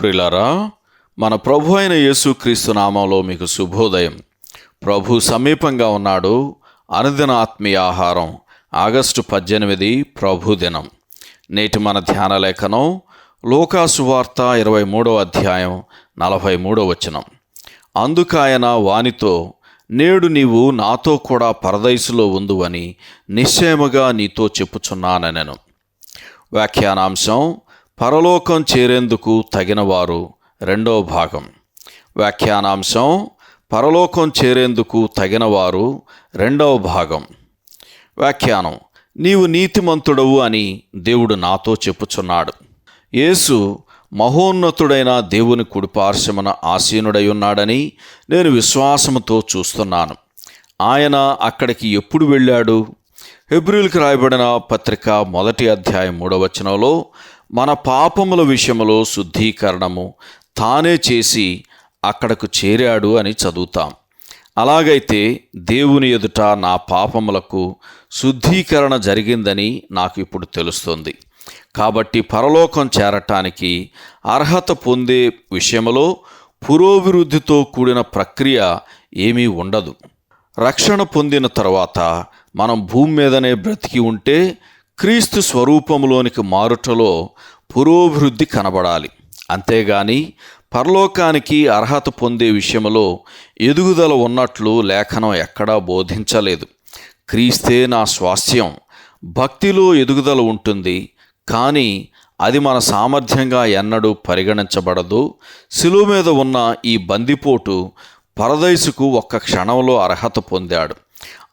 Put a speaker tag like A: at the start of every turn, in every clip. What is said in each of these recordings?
A: ప్రిలరా మన ప్రభు అయిన యేసుక్రీస్తు నామంలో మీకు శుభోదయం. ప్రభు సమీపంగా ఉన్నాడు. అనుదిన ఆత్మీయ ఆహారం. ఆగస్టు పద్దెనిమిది ప్రభు దినం. నేటి మన ధ్యాన లేఖనం లోకాసు వార్త ఇరవై మూడవ అధ్యాయం నలభై మూడవ వచనం. అందుకాయన వానితో నేడు నీవు నాతో కూడా పరదైసులో ఉందువని నిశ్చయముగా నీతో చెప్పుచున్నానెను వ్యాఖ్యానాంశం పరలోకం చేరేందుకు తగినవారు రెండవ భాగం. వ్యాఖ్యానాంశం పరలోకం చేరేందుకు తగినవారు రెండవ భాగం. వ్యాఖ్యానం నీవు నీతిమంతుడవు అని దేవుడు నాతో చెప్పుచున్నాడు. యేసు మహోన్నతుడైన దేవుని కుడిపార్శ్వమున ఆసీనుడై ఉన్నాడని నేను విశ్వాసముతో చూస్తున్నాను. ఆయన అక్కడికి ఎప్పుడు వెళ్ళాడు? హెబ్రిల్కి రాయబడిన పత్రిక మొదటి అధ్యాయం మూడవచనంలో మన పాపముల విషయంలో శుద్ధీకరణము తానే చేసి అక్కడకు చేరాడు అని చదువుతాం. అలాగైతే దేవుని ఎదుట నా పాపములకు శుద్ధీకరణ జరిగిందని నాకు ఇప్పుడు తెలుస్తుంది. కాబట్టి పరలోకం చేరటానికి అర్హత పొందే విషయంలో పురోభివృద్ధితో కూడిన ప్రక్రియ ఏమీ ఉండదు. రక్షణ పొందిన తర్వాత మనం భూమి మీదనే బ్రతికి ఉంటే క్రీస్తు స్వరూపంలోనికి మారుటలో పురోభివృద్ధి కనబడాలి. అంతేగాని పరలోకానికి అర్హత పొందే విషయంలో ఎదుగుదల ఉన్నట్లు లేఖనం ఎక్కడా బోధించలేదు. క్రీస్తే నా స్వాస్థ్యం. భక్తిలో ఎదుగుదల ఉంటుంది. కానీ అది మన సామర్థ్యంగా ఎన్నడూ పరిగణించబడదు. శిలువ మీద ఉన్న ఈ బందిపోటు పరదైసుకు ఒక్క క్షణంలో అర్హత పొందాడు.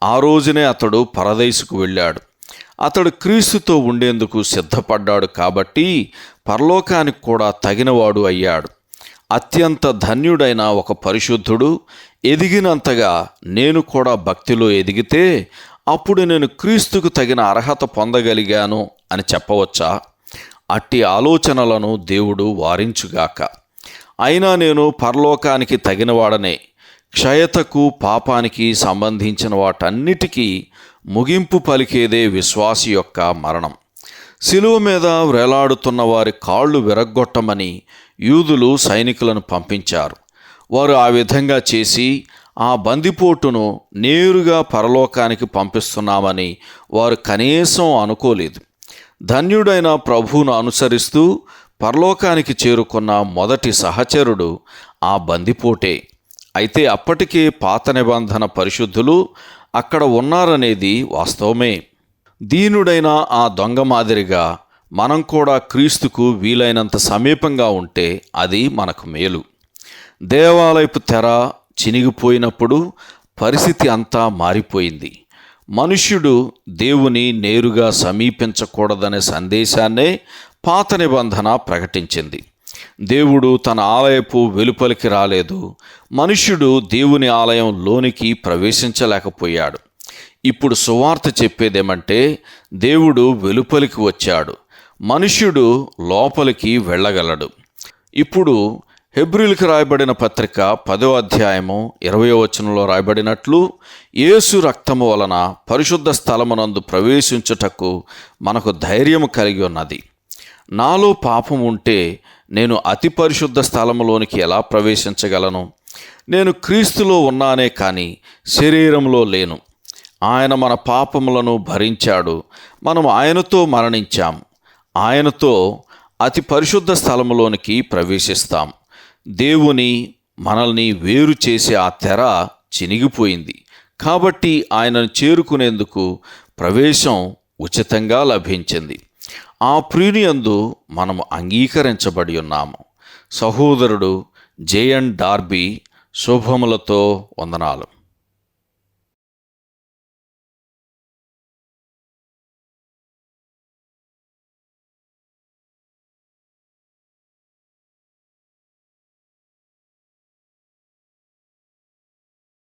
A: ఆ రోజునే అతడు పరదైసుకు వెళ్ళాడు. అతడు క్రీస్తుతో ఉండేందుకు సిద్ధపడ్డాడు కాబట్టి పరలోకానికి కూడా తగినవాడు అయ్యాడు. అత్యంత ధన్యుడైన ఒక పరిశుద్ధుడు ఎదిగినంతగా నేను కూడా భక్తిలో ఎదిగితే అప్పుడు నేను క్రీస్తుకు తగిన అర్హత పొందగలిగాను అని చెప్పవచ్చా? అట్టి ఆలోచనలను దేవుడు వారించుగాక. అయినా నేను పరలోకానికి తగినవాడనే క్షయతకు పాపానికి సంబంధించిన వాటన్నిటికీ ముగింపు పలికేదే విశ్వాసి యొక్క మరణం. శిలువ మీద వేలాడుతున్న వారి కాళ్ళు విరగ్గొట్టమని యూదులు సైనికులను పంపించారు. వారు ఆ విధంగా చేసి ఆ బందిపోటును నేరుగా పరలోకానికి పంపిస్తున్నామని వారు కనీసం అనుకోలేదు. ధన్యుడైన ప్రభువును అనుసరిస్తూ పరలోకానికి చేరుకున్న మొదటి సహచరుడు ఆ బందిపోటే. అయితే అప్పటికే పాత నిబంధన పరిశుద్ధులు అక్కడ ఉన్నారనేది వాస్తవమే. దీనుడైన ఆ దొంగ మాదిరిగా మనం కూడా క్రీస్తుకు వీలైనంత సమీపంగా ఉంటే అది మనకు మేలు. దేవాలయపు తెర చినిగిపోయినప్పుడు పరిస్థితి అంతా మారిపోయింది. మనుష్యుడు దేవుని నేరుగా సమీపించకూడదనే సందేశాన్నే పాత నిబంధన ప్రకటించింది. దేవుడు తన ఆలయపు వెలుపలికి రాలేదు. మనుష్యుడు దేవుని ఆలయం లోనికి ప్రవేశించలేకపోయాడు. ఇప్పుడు సువార్త చెప్పేదేమంటే దేవుడు వెలుపలికి వచ్చాడు. మనుష్యుడు లోపలికి వెళ్ళగలడు. ఇప్పుడు హెబ్రిల్కి రాయబడిన పత్రిక పదో అధ్యాయము ఇరవయో వచనంలో రాయబడినట్లు యేసు రక్తము వలన పరిశుద్ధ స్థలమునందు ప్రవేశించుటకు మనకు ధైర్యము కలిగి ఉన్నది. నాలో పాపం ఉంటే నేను అతి పరిశుద్ధ స్థలంలోనికి ఎలా ప్రవేశించగలను? నేను క్రీస్తులో ఉన్నానే కానీ శరీరంలో లేను. ఆయన మన పాపములను భరించాడు. మనం ఆయనతో మరణించాం. ఆయనతో అతి పరిశుద్ధ స్థలములోనికి ప్రవేశిస్తాం. దేవుని మనల్ని వేరు చేసే ఆ తెర చినిగిపోయింది. కాబట్టి ఆయనను చేరుకునేందుకు ప్రవేశం ఉచితంగా లభించింది. ఆ ప్రియునియందు మనము అంగీకరించబడి ఉన్నాము. సహోదరుడు జేఎన్ డార్బీ శుభములతో వందనాలు.